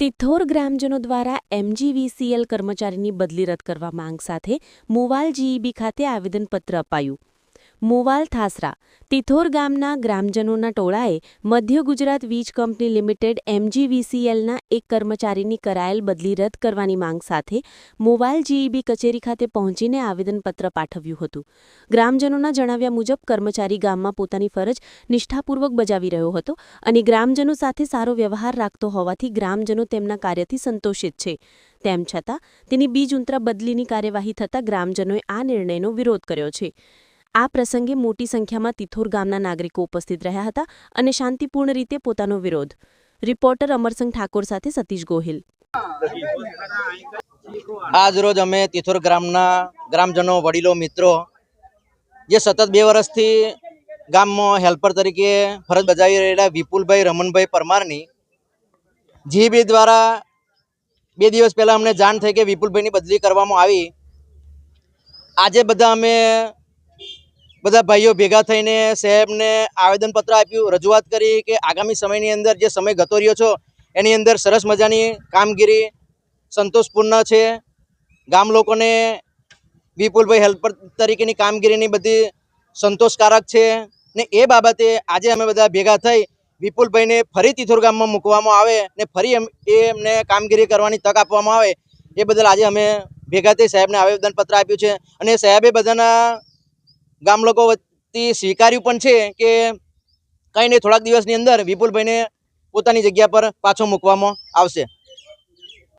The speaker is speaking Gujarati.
તિથોર ગ્રામજનો દ્વારા એમજીવીસીએલ કર્મચારીની બદલી રદ કરવા માંગ સાથે મોવાલ જીઈબી ખાતે આવેદનપત્ર અપાયું. મુવાલ થાસરા, તિથોર ગામના ગ્રામજનોના ટોળાએ મધ્ય ગુજરાત વીજ કંપની લિમિટેડ એમજીવીસીએલના એક કર્મચારીની કરાયેલ બદલી રદ કરવાની માંગ સાથે મોવાલ જીઈબી કચેરી ખાતે પહોંચીને આવેદનપત્ર પાઠવ્યું હતું. ગ્રામજનોના જણાવ્યા મુજબ, કર્મચારી ગામમાં પોતાની ફરજ નિષ્ઠાપૂર્વક બજાવી રહ્યો હતો અને ગ્રામજનો સાથે સારો વ્યવહાર રાખતો હોવાથી ગ્રામજનો તેમના કાર્યથી સંતોષિત છે. તેમ છતાં, તેની બીજ ઉંતરા બદલીની કાર્યવાહી થતાં ગ્રામજનોએ આ નિર્ણયનો વિરોધ કર્યો છે. આ પ્રસંગે મોટી સંખ્યામાં તિથોર ગામના નાગરિકો ઉપસ્થિત રહ્યા હતા અને શાંતિપૂર્ણ રીતે પોતાનો વિરોધ. રિપોર્ટર અમરસંગ ઠાકોર સાથે સતીશ ગોહિલ. આજ રોજ અમે તિથોર ગ્રામના ગ્રામજનો, વડીલો, મિત્રો, જે સતત બે વર્ષથી ગામમાં હેલ્પર તરીકે ફરજ બજાવી રહેલા વિપુલભાઈ, રમણભાઈ પરમારની જીબી દ્વારા બે દિવસ પહેલાં અમને જાણ થઈ કે વિપુલભાઈની બદલી કરવામાં આવી. આજે બધા અમે બધા ભાઈઓ ભેગા થઈને સાહેબને આવેદનપત્ર આપ્યું, રજૂઆત કરી કે આગામી સમયની અંદર જે સમય ગતો રહ્યો છો, એની અંદર સરસ મજાની કામગીરી, સંતોષપૂર્ણ છે. ગામ લોકોને વિપુલભાઈ હેલ્પર તરીકેની કામગીરીની બધી સંતોષકારક છે. ને એ બાબતે આજે અમે બધા ભેગા થઈ વિપુલભાઈને ફરી તિથોર ગામમાં મૂકવામાં આવે ને ફરી એમ એમને કામગીરી કરવાની તક આપવામાં આવે, એ બદલ આજે અમે ભેગા થઈ સાહેબને આવેદનપત્ર આપ્યું છે. અને સાહેબે બધાના ગામ લોકો વતી સ્વીકાર્યું પણ છે કે કંઈ નહીં, થોડાક દિવસની અંદર વિપુલભાઈને પોતાની જગ્યા પર પાછો મૂકવામાં આવશે.